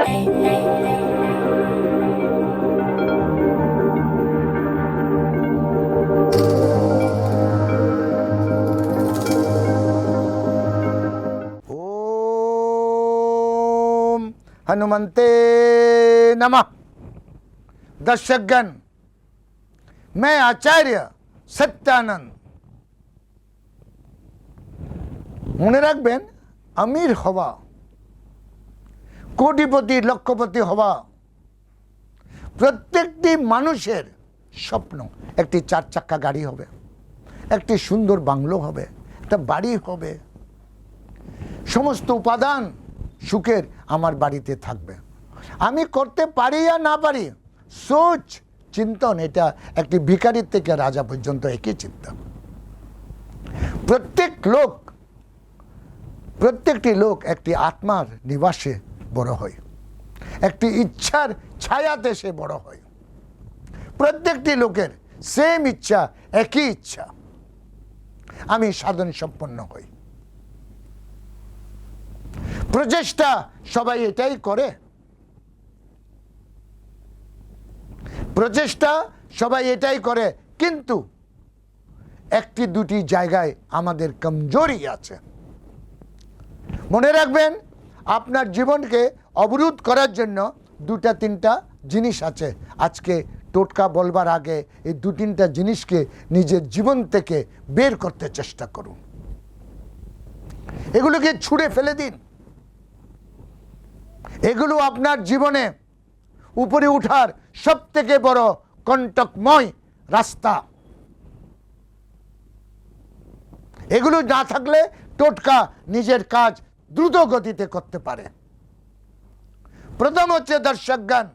ओम हनुमंते नमः दर्शकगण मैं आचार्य সত্যানন্দ মনে রাখবেন আমির হওয়া কোটিপতি, লক্ষপতি হওয়া প্রত্যেকটি মানুষের স্বপ্ন, একটি চার চাক্কা গাড়ি হবে, একটি সুন্দর বাংলো হবে, একটা বাড়ি হবে। সমস্ত উপাদান সুখের আমার বাড়িতে থাকবে। আমি করতে পারি আর না পারি, সোচ, চিন্তন, এটা একটি ভিখারির থেকে রাজা পর্যন্ত একই চিন্তা। প্রত্যেক লোক, প্রত্যেকটি লোক একটি আত্মার নিবাসে বড় হয়। একটি ইচ্ছার ছায়াতে সে বড় হয়। প্রত্যেকটি লোকের সেম ইচ্ছা, একই ইচ্ছা। আমি সাধন সম্পন্ন হই। প্রচেষ্টা সবাই এটাই করে। প্রচেষ্টা সবাই এটাই করে, কিন্তু একটি দুটি জায়গায় আমাদের কমজোরি আছে। মনে রাখবেন আপনার জীবনকে অবরোধ করার জন্য দুটা, তিনটা জিনিস আছে। আজকে টোটকা বলবার আগে এই দু, তিনটা জিনিসকে নিজের জীবন থেকে বের করতে চেষ্টা করুন। এগুলোকে ছুঁড়ে ফেলে দিন। এগুলো আপনার জীবনে উপরে উঠার সব থেকে বড় কণ্টকময় রাস্তা। এগুলো না থাকলে টোটকা নিজের কাজ দ্রুত গতিতে করতে পারে। প্রথম হচ্ছে দর্শকগণ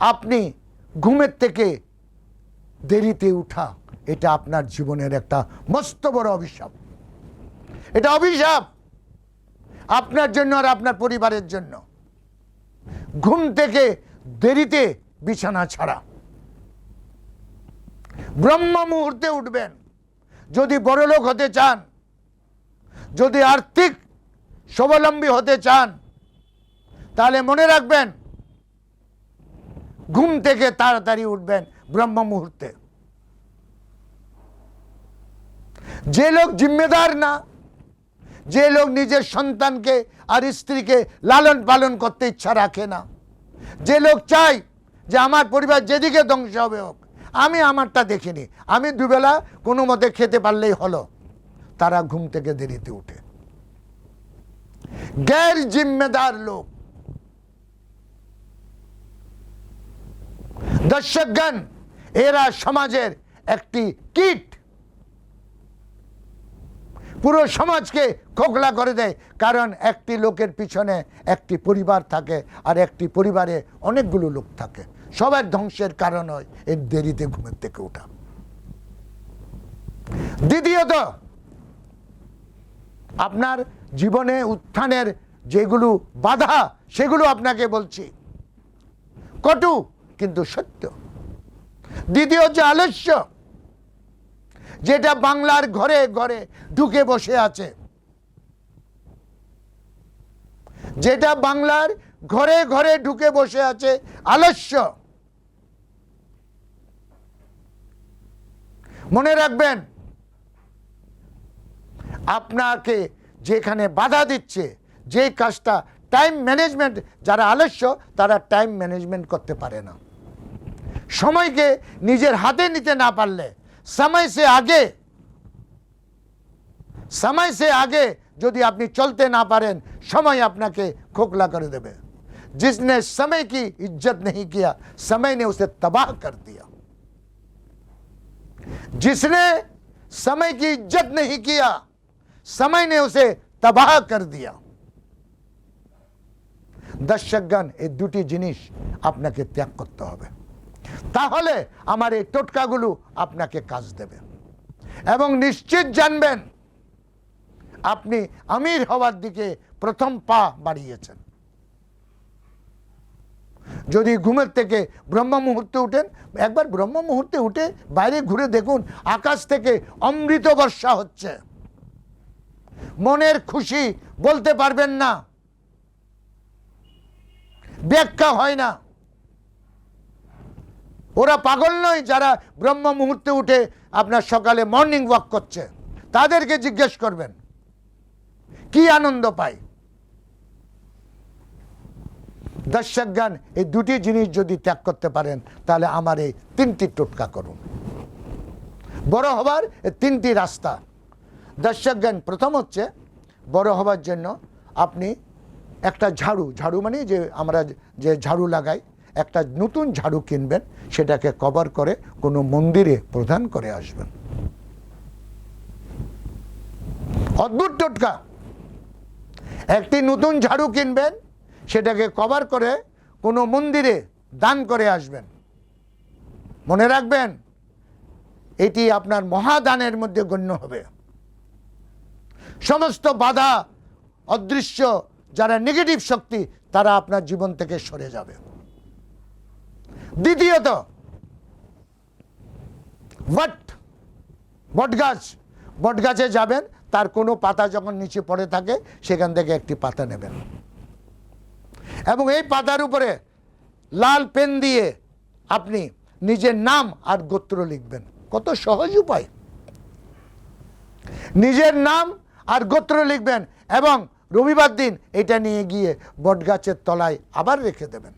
আপনি ঘুমের থেকে দেরিতে উঠা, এটা আপনার জীবনের একটা মস্ত বড় অভিশাপ। এটা অভিশাপ আপনার জন্য আর আপনার পরিবারের জন্য। ঘুম থেকে দেরিতে বিছানা ছাড়া। ব্রহ্ম মুহূর্তে উঠবেন। যদি বড়লোক হতে চান যদি আর্থিক স্বাবলম্বী হতে চান, তাহলে মনে রাখবেন, ঘুম থেকে তাড়াতাড়ি উঠবেন ব্রহ্ম মুহূর্তে। যে লোক জিম্মেদার না, যে লোক নিজের সন্তানকে আর স্ত্রীকে লালন পালন করতে ইচ্ছা রাখে না, যে লোক চায় যে আমার পরিবার যেদিকে ধ্বংস হবে হোক, আমি আমারটা দেখিনি আমি দুবেলা কোনো মতে খেতে পারলেই হলো। তারা ঘুম থেকে দেরিতে উঠে। গ্যার জিম্মেদার লোক। দর্শকগণ, এরা সমাজের একটি কীট। পুরো সমাজকে খোকলা করে দেয়, কারণ একটি লোকের পিছনে একটি পরিবার থাকে আর একটি পরিবারে অনেকগুলো লোক থাকে। সবার ধ্বংসের কারণ হয় এর দেরিতে ঘুমের থেকে ওঠা। দ্বিতীয়ত আপনার জীবনে উত্থানের যেগুলো বাধা, সেগুলো আপনাকে বলছি। কটু কিন্তু সত্য। দ্বিতীয় হচ্ছে আলস্য, যেটা বাংলার ঘরে ঘরে ঢুকে বসে আছে। যেটা বাংলার ঘরে ঘরে ঢুকে বসে আছে আলস্য। মনে রাখবেন আপনাকে যেখানে বাধা দিচ্ছে যে কাজটা টাইম ম্যানেজমেন্ট যারা আলস্য তারা টাইম ম্যানেজমেন্ট করতে পারে না সময়কে নিজের হাতে নিতে না পারলে समय से आगे समय से आगे যদি আপনি চলতে না পারেন সময় আপনাকে খোকলা করে দেবে जिसने समय की इज्जत नहीं किया समय ने उसे तबाह कर दिया जिसने समय की इज्जत नहीं किया समय ने उसे तबाह कर दिया দর্শকগণ এই দুটি জিনিস আপনাকে ত্যাগ করতে হবে তাহলে আমার এই টোটকাগুলো আপনাকে কাজ দেবে এবং নিশ্চিত জানবেন আপনি আমির হওয়ার দিকে প্রথম পা বাড়িয়েছেন যদি ঘুমের থেকে ব্রহ্ম মুহূর্তে উঠেন একবার ব্রহ্ম মুহূর্তে উঠে বাইরে ঘুরে দেখুন আকাশ থেকে অমৃত বর্ষা হচ্ছে মনের খুশি বলতে পারবেন না। ব্যাখ্যা হয় না। ওরা পাগল নয় যারা ব্রহ্ম মুহূর্তে উঠে আপনার সকালে মর্নিং ওয়াক করছে। তাদেরকে জিজ্ঞেস করবেন, কি আনন্দ পায়? দর্শক জ্ঞান এই দুটি জিনিস যদি ত্যাগ করতে পারেন, তাহলে আমার এই তিনটি টোটকা করুন। বড় হবার তিনটি রাস্তা। দর্শক জ্ঞান প্রথম হচ্ছে বড় হবার জন্য আপনি একটা ঝাড়ু ঝাড়ু মানে যে আমরা যে ঝাড়ু লাগাই, একটা নতুন ঝাড়ু কিনবেন, সেটাকে কভার করে কোনো মন্দিরে প্রদান করে আসবেন। অদ্ভুত টোটকা। একটি নতুন ঝাড়ু কিনবেন, সেটাকে কভার করে কোনো মন্দিরে দান করে আসবেন। মনে রাখবেন, এটি আপনার মহাদানের মধ্যে গণ্য হবে। সমস্ত বাধা, অদৃশ্য, যারা নেগেটিভ শক্তি, তারা আপনার জীবন থেকে সরে যাবে। দ্বিতীয়ত বট বটগাছ। বটগাছে যাবেন, তার কোনো পাতা যখন নিচে পড়ে থাকে, সেখান থেকে একটি পাতা নেবেন। এবং এই পাতার উপরে লাল পেন দিয়ে আপনি নিজের নাম আর গোত্র লিখবেন। কত সহজ উপায়। নিজের নাম আর গোত্র লিখবেন এবং রবিবার দিন এটা নিয়ে গিয়ে বটগাছের তলায় আবার রেখে দেবেন।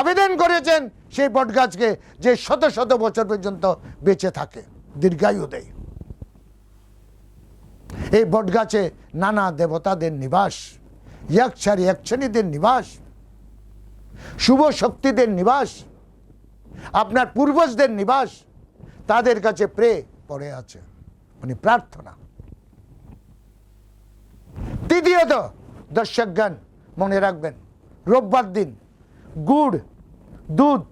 আবেদন করেছেন সেই বটগাছকে যে শত শত বছর পর্যন্ত বেঁচে থাকে, দীর্ঘায়ু দেয়। এই বটগাছে নানা দেবতাদের নিবাস, ইয়াকছারি একছানিদের নিবাস, শুভ শক্তিদের নিবাস, আপনার পূর্বজদের নিবাস, তাদের কাছে প্রে পড়ে আছে। মানে প্রার্থনা। তৃতীয়ত দর্শকগণ মনে রাখবেন, রোববার দিন গুড়, দুধ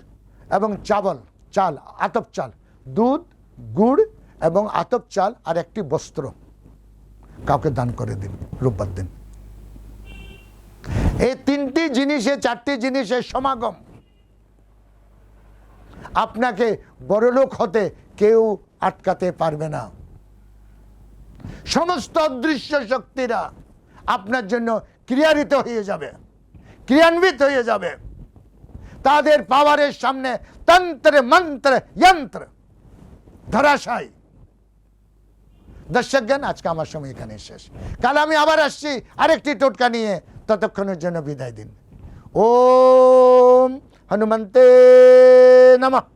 এবং চাবল, চাল, আতপ চাল, দুধ, গুড় এবং আতপ চাল আর একটি বস্ত্র কাউকে দান করে দিন রোববার দিন। এই তিনটি জিনিসে, চারটি জিনিসের সমাগম। আপনাকে বড়লোক হতে কেউ আটকাতে পারবে না। সমস্ত অদৃশ্য শক্তিরা আপনার জন্য ক্রিয়ান্বিত হয়ে যাবে, ক্রিয়ান্বিত হয়ে যাবে। তাদের পাওয়ারের সামনে তন্ত্রে মন্ত্র যন্ত্র, ধরাশায়ী। দর্শক জ্ঞান আজকে আমার সময় এখানে শেষ। কাল আমি আবার আসছি, আরেকটি টোটকা নিয়ে। ততক্ষণের জন্য বিদায় দিন। ওম হনুমন্তে নমঃ।